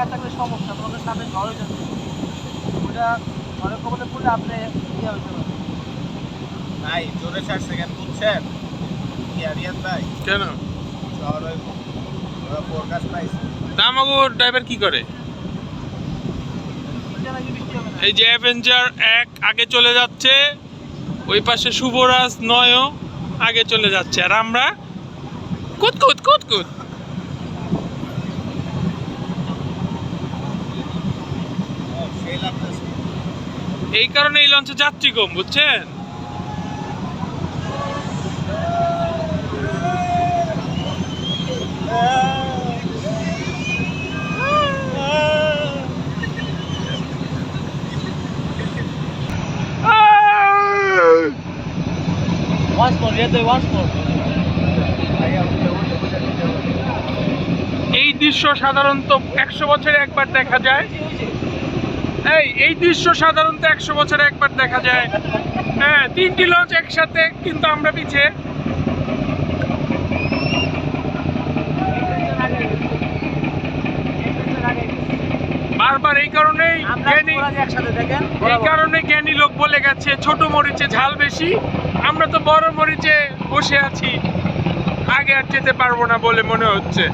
লাগায় থাকলে সমস্যা তোমাদের সামনে ঝড় হয়ে যাচ্ছে ওটা ঝড়ের কবলে পড়লে আপনি ইয়ে হইতে পারে নাই জোরে চার সেকেন্ড বুঝছেন কি ভাই? কেন? শহর হইব। ওরা ফোরকাস্ট পাইছে। দামাগো ড্রাইভার কি করে? এই যে অ্যাভেঞ্জার এক আগে চলে যাচ্ছে ওই পাশে শুভরাজ নয়ও আগে চলে যাচ্ছে। আর আমরা কুত কুত কুত কুত। এই কারণে এই লঞ্চে যাত্রী কম বুঝছেন? এই দৃশ্য সাধারণত একশো বছরে একবার দেখা যায়। এই এই দৃশ্য সাধারণত একশো বছরে একবার দেখা যায়। হ্যাঁ তিনটি লঞ্চ একসাথে কিন্তু আমরা পিছে। বারবার এই কারণেই জ্ঞানী এই কারণে জ্ঞানী লোক বলে গেছে ছোট মরিচে ঝাল বেশি আমরা তো বড় মরিচে বসে আছি। আগে আর যেতে পারব না বলে মনে হচ্ছে।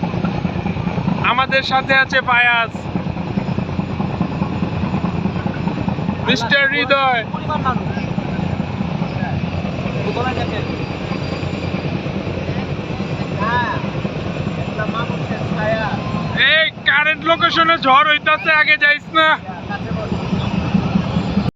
আমাদের সাথে আছে ফায়াজ। মানুষের হৃদয়। এই কারেন্ট লোকেশনে ঝড় হইতাছে আগে যাইস না।